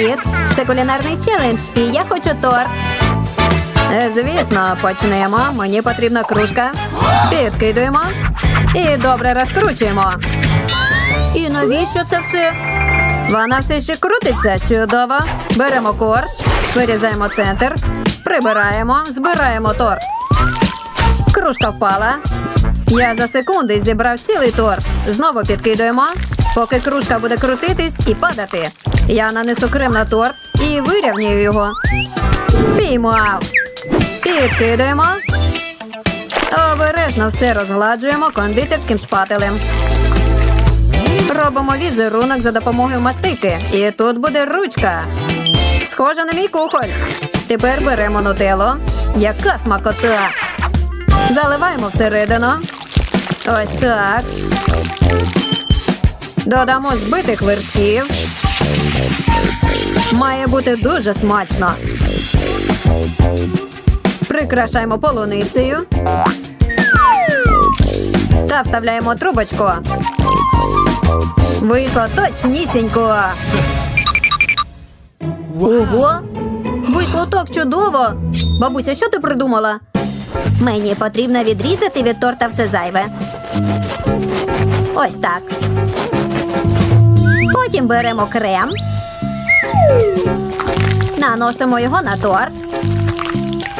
Привіт! Це кулінарний челендж, і я хочу торт. Е, Звісно, почнемо. Мені потрібна кружка. Підкидуємо і добре розкручуємо. І навіщо це все? Вона все ще крутиться. Чудово. Беремо корж, вирізаємо центр, прибираємо, збираємо торт. Кружка впала. Я за секунди зібрав цілий торт. Знову підкидуємо, поки кружка буде крутитись і падати. Я нанесу крем на торт і вирівнюю його. Піймав. Підкидуємо. Обережно все розгладжуємо кондитерським шпателем. Робимо візерунок за допомогою мастики. І тут буде ручка. Схожа на мій кухоль. Тепер беремо нутелло. Яка смакота! Заливаємо всередину. Ось так. Додамо збитих вершків. Має бути дуже смачно. Прикрашаємо полуницею. Та вставляємо трубочку. Вийшло точнісінько. Ого! Вийшло так чудово. Бабуся, що ти придумала? Мені потрібно відрізати від торта все зайве. Ось так. Потім беремо крем. Наносимо його на торт.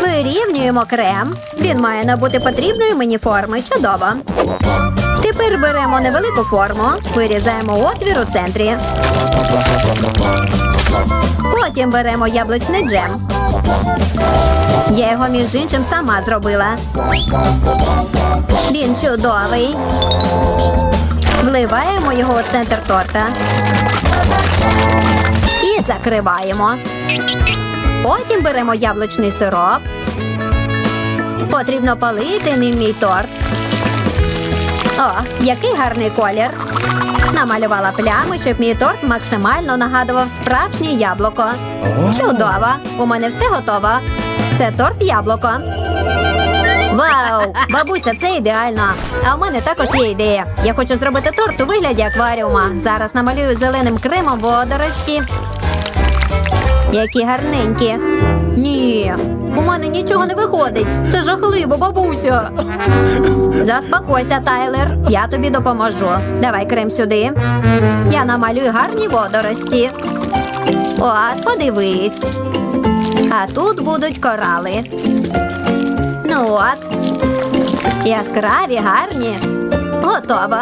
Вирівнюємо крем. Він має набути потрібної мені форми. Чудово. Тепер беремо невелику форму, вирізаємо отвір у центрі. Потім беремо яблучний джем. Я його між іншим сама зробила. Він чудовий. Вливаємо його у центр торта. І закриваємо. Потім беремо яблучний сироп. Потрібно полити ним мій торт. О, який гарний колір. Намалювала плями, щоб мій торт максимально нагадував справжнє яблуко. Чудово! У мене все готово. Це торт яблуко. Вау! Бабуся, це ідеально. А у мене також є ідея. Я хочу зробити торт у вигляді акваріума. Зараз намалюю зеленим кремом водорості. Які гарненькі. Ні, у мене нічого не виходить. Це жахливо, бабуся. Заспокойся, Тайлер. Я тобі допоможу. Давай крем сюди. Я намалюю гарні водорості. От, подивись. А тут будуть корали. Ну от. Яскраві, гарні. Готово.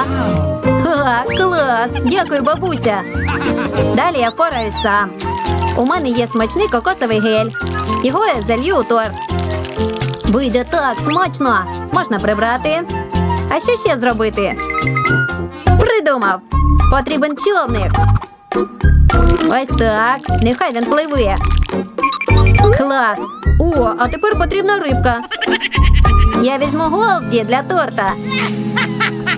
Ха, клас! Дякую, бабуся. Далі я впораюсь сам. У мене є смачний кокосовий гель. Його я залью у торт. Вийде так смачно. Можна прибрати. А що ще зробити? Придумав. Потрібен човник. Ось так. Нехай він пливе. Клас. О, а тепер потрібна рибка. Я візьму голді для торта.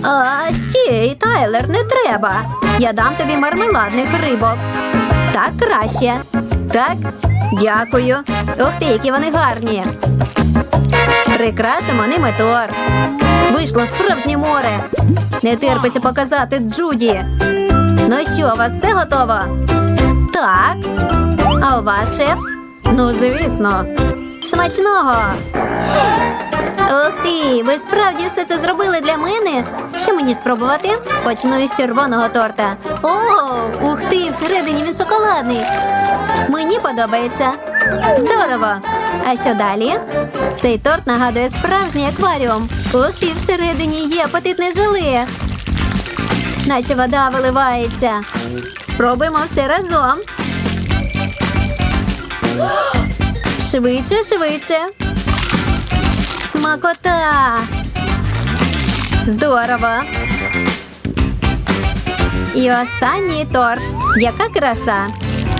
А, стій, Тайлер, не треба. Я дам тобі мармеладних рибок. Так краще. Так, дякую. Ух ти, які вони гарні. Прикрасимо ними торт. Вийшло справжнє море. Не терпиться показати Джуді. Ну що, у вас все готово? Так. А у вас шеф? Ну, звісно. Смачного. Ух ти, ви справді все це зробили для мене? Що мені спробувати? Почну із червоного торта. О, ух ти, всередині він шоколадний. Мені подобається. Здорово. А що далі? Цей торт нагадує справжній акваріум. Ух ти, всередині є апетитне желе. Наче вода виливається. Спробуємо все разом. Швидше, швидше. Смакота. Здорово. І останній торт. Яка краса.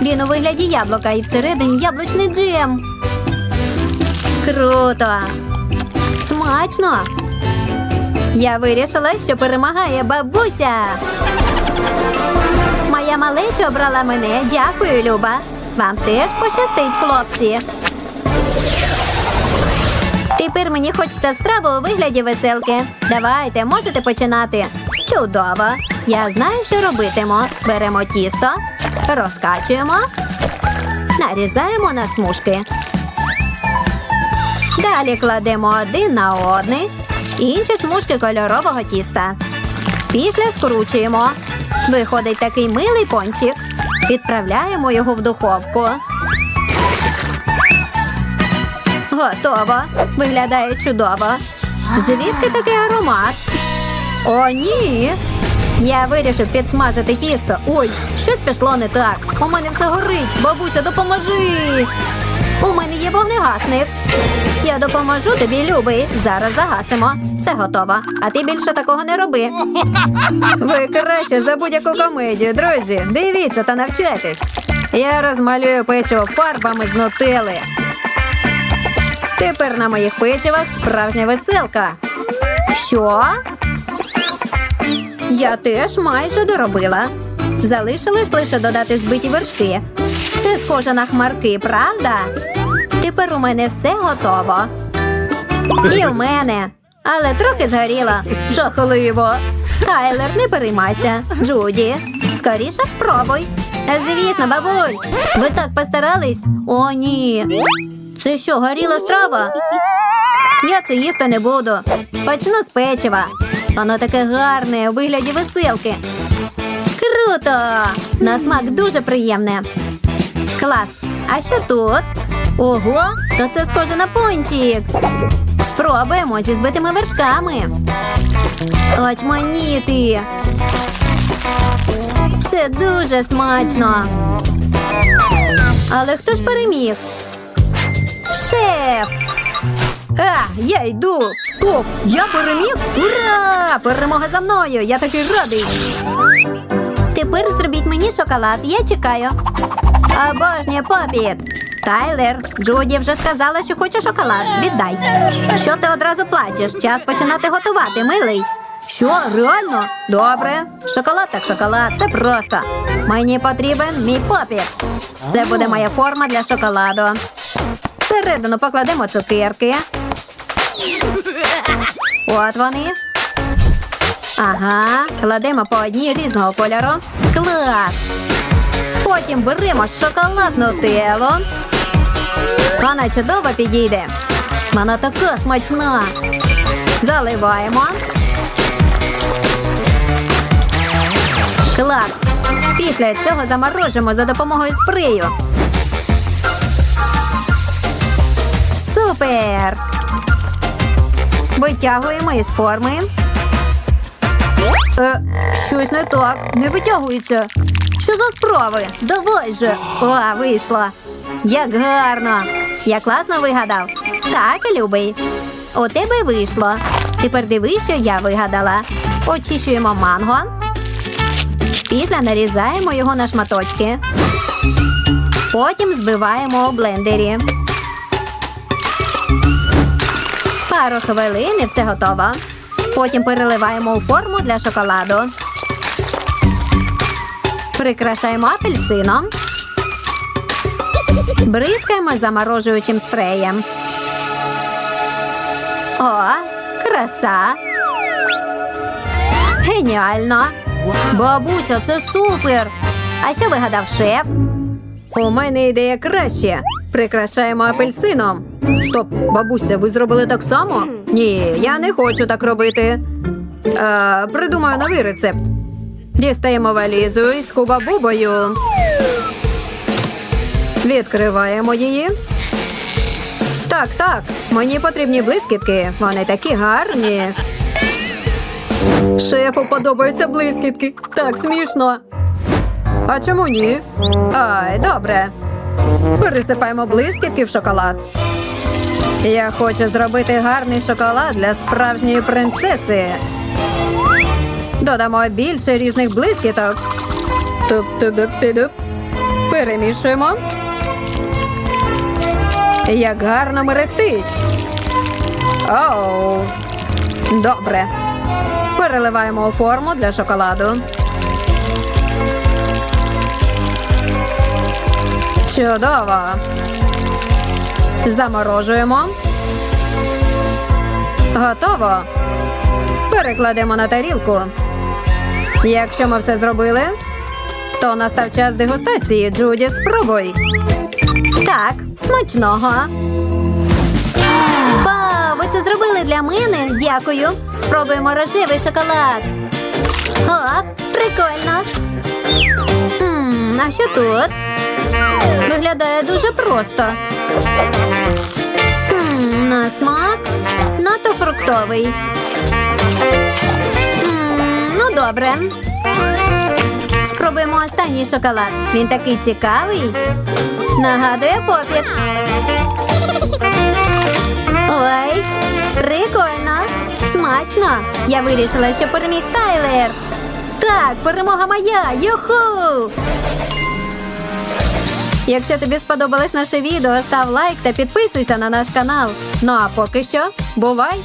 Він у вигляді яблука і всередині яблучний джем. Круто. Смачно. Я вирішила, що перемагає бабуся. Моя малеча обрала мене. Дякую, Люба. Вам теж пощастить, хлопці. Тепер мені хочеться страву у вигляді веселки. Давайте, можете починати. Чудово. Я знаю, що робитиму. Беремо тісто, Розкачуємо. Нарізаємо на смужки. Далі кладемо один на одний інші смужки кольорового тіста. Після скручуємо. Виходить такий милий пончик. Відправляємо його в духовку. Готово. Виглядає чудово. Звідки такий аромат? О, ні. Я вирішив підсмажити тісто. Ой, щось пішло не так. У мене все горить. Бабуся, допоможи. У мене є вогнегасник. Я допоможу тобі, любий. Зараз загасимо. Все готово. А ти більше такого не роби. Ви краще за будь-яку комедію, друзі. Дивіться та навчайтесь. Я розмалюю печиво фарбами з нутели. Тепер на моїх печивах справжня веселка. Що? Я теж майже доробила. Залишилось лише додати збиті вершки. Це схоже на хмарки, правда? Тепер у мене все готово. І в мене. Але трохи згоріло. Жахливо. Тайлер, не переймайся. Джуді, скоріше спробуй. Звісно, бабуль. Ви так постарались? О, ні. Це що, горіла страва? Я це їсти не буду. Почну з печива. Воно таке гарне у вигляді веселки. Круто! На смак дуже приємне. Клас. А що тут? Ого, то це схоже на пончик. Спробуємо зі збитими вершками. Очманіти. Це дуже смачно. Але хто ж переміг? Шеф! А, я йду! Стоп! Я переміг! Ура! Перемога за мною! Я такий радий! Тепер зробіть мені шоколад, я чекаю. Обожнюю попіт! Тайлер, Джуді вже сказала, що хоче шоколад. Віддай. Що ти одразу плачеш? Час починати готувати, милий. Що, реально? Добре. Шоколад так шоколад. Це просто. Мені потрібен мій попіт. Це буде моя форма для шоколаду. Всередину покладемо цукерки. От вони. Ага, кладемо по одній різного кольору. Клас! Потім беремо шоколадну телу. Вона чудово підійде. Вона така смачна. Заливаємо. Клас! Після цього заморожимо за допомогою спрею. Супер! Витягуємо із форми. Е, щось не так, не витягується. Що за справи? Давай же. О, вийшло. Як гарно. Я класно вигадав. Так, любий. У тебе вийшло. Тепер дивись, що я вигадала. Очищуємо манго. Після нарізаємо його на шматочки. Потім збиваємо у блендері. Пару хвилин і все готово. Потім переливаємо у форму для шоколаду. Прикрашаємо апельсином. Бризкаємо заморожуючим спреєм. О, краса. Геніально. Бабуся, це супер. А що вигадав шеф? У мене ідея краще. Прикрашаємо апельсином. Стоп, бабуся, ви зробили так само? Ні, я не хочу так робити. Е, придумаю новий рецепт. Дістаємо валізу із хуба-бубою. Відкриваємо її. Так, так, мені потрібні блискітки. Вони такі гарні. Шефу подобаються блискітки. Так смішно. А чому ні? Ай, добре. Пересипаємо блискітки в шоколад. Я хочу зробити гарний шоколад для справжньої принцеси. Додамо більше різних блискіток. Туп-туп-туп-туп. Перемішуємо. Як гарно мерехтить. Оу. Добре. Переливаємо у форму для шоколаду. Чудово. Заморожуємо. Готово. Перекладемо на тарілку. Якщо ми все зробили, То настав час дегустації, Джуді, спробуй. Так, смачного. Вау, ви це зробили для мене? Дякую. Спробуємо рожевий шоколад. О, прикольно. Мм, а що тут? Виглядає дуже просто. Мм, на смак надто фруктовий. Добре. Спробуємо останній шоколад. Він такий цікавий. Нагадує попіт. Ой, прикольно. Смачно. Я вирішила, що переміг Тайлер. Так, перемога моя. Юху! Якщо тобі сподобалось наше відео, став лайк та підписуйся на наш канал. Ну а поки що, бувай!